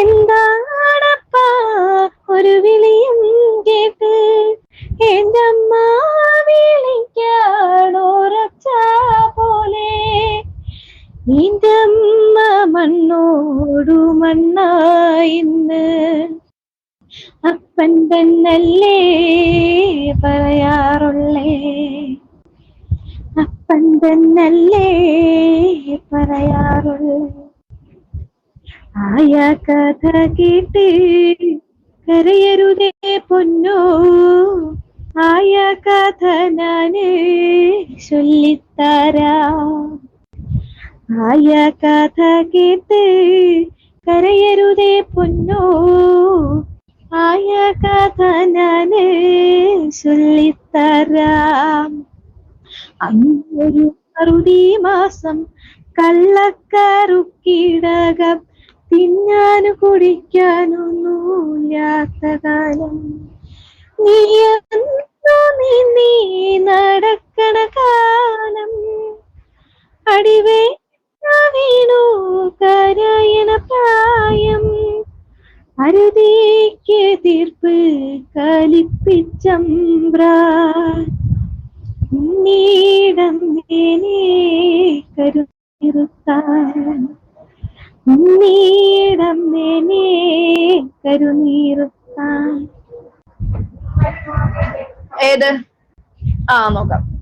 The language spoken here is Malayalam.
എന്താണപ്പാ ഒരു വിളിയും കേട്ട്? എന്റെ അമ്മ വിളിക്കാണോരച്ച പോലെ. നിന്റെ അമ്മ മണ്ണോടു മണ്ണായിന്ന് അപ്പൻ തന്നല്ലേ പറയാറുള്ളേ? അപ്പൻ തന്നല്ലേ പറയാറുള്ളേ? ആയ കഥ കേട്ട് കരയരുതേ പൊന്നോ? ആയ കഥ ഞാൻ ചൊല്ലിത്താരാ? ആയ കഥ കേട്ട് കരയരുതേ പൊന്നോ? ആയ കഥ ഞാൻ ചൊല്ലിത്തരാം? അന്നൊരു അറുതി മാസം കള്ളക്കറുക്കിടകം തിന്നാനു കുടിക്കാനൊന്നുമില്ലാത്ത കാലം നീ നീ നടക്കണ കാലം. അടിവേ വീണു കരയണ പ്രായം. അരുതേക്ക് തീർപ്പ് കലിപ്പിച്ചം നീടം കരുത്താൻ നീടം ഏത്? ആ നോക്കാം.